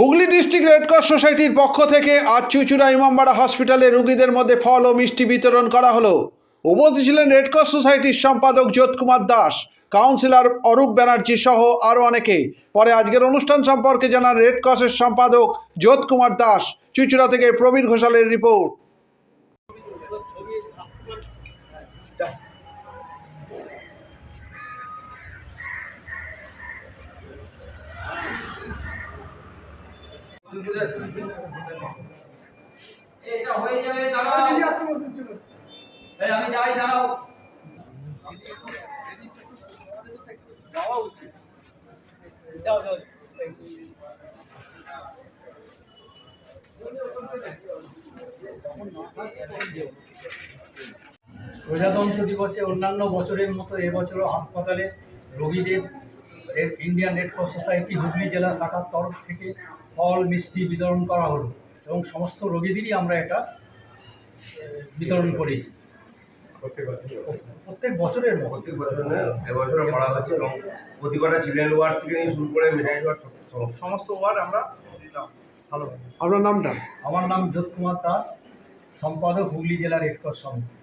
Hooghly district red cross সোসাইটির পক্ষ থেকে আজ চুচুড়া ইমামবাড়া হসপিটালে রোগীদের মধ্যে ফল ও মিষ্টি বিতরণ করা হলো। উপস্থিত ছিলেন রেড ক্রস সোসাইটির সম্পাদক জ্যোৎ কুমার দাস, কাউন্সিলর অরূপ ব্যানার্জি সহ আরও অনেকে। পরে আজকের অনুষ্ঠান সম্পর্কে জানান রেড ক্রসের সম্পাদক জ্যোৎ কুমার দাস, চুচুড়া থেকে প্রবীর ঘোষালের রিপোর্ট। এটা হয়ে যাবে দাঁড়াও। এই আমি যাই দাঁড়াও। প্রজাতন্ত্র দিবসে অন্যান্য বছরের মতো এবছরও হাসপাতালে রোগীদের Indian red cross society Hooghly জেলা শাখার তরফ থেকে ফল মিষ্টি বিতরণ করা হলো এবং সমস্ত রোগীদেরই আমরা এটা বিতরণ করেছি। প্রত্যেক বছরের প্রত্যেক বছর না এবছরও করা হচ্ছে এবং প্রতিকটা চিলড্রেন ওয়ার্ড থেকে নিয়ে শুরু করে মেটারি ওয়ার্ড সমস্ত সমস্ত ওয়ার্ড আমরা আপনার নামটা? আমার নাম জ্যোৎ কুমার দাস সম্পাদক হুগলি জেলা রেড ক্রস সমিতি।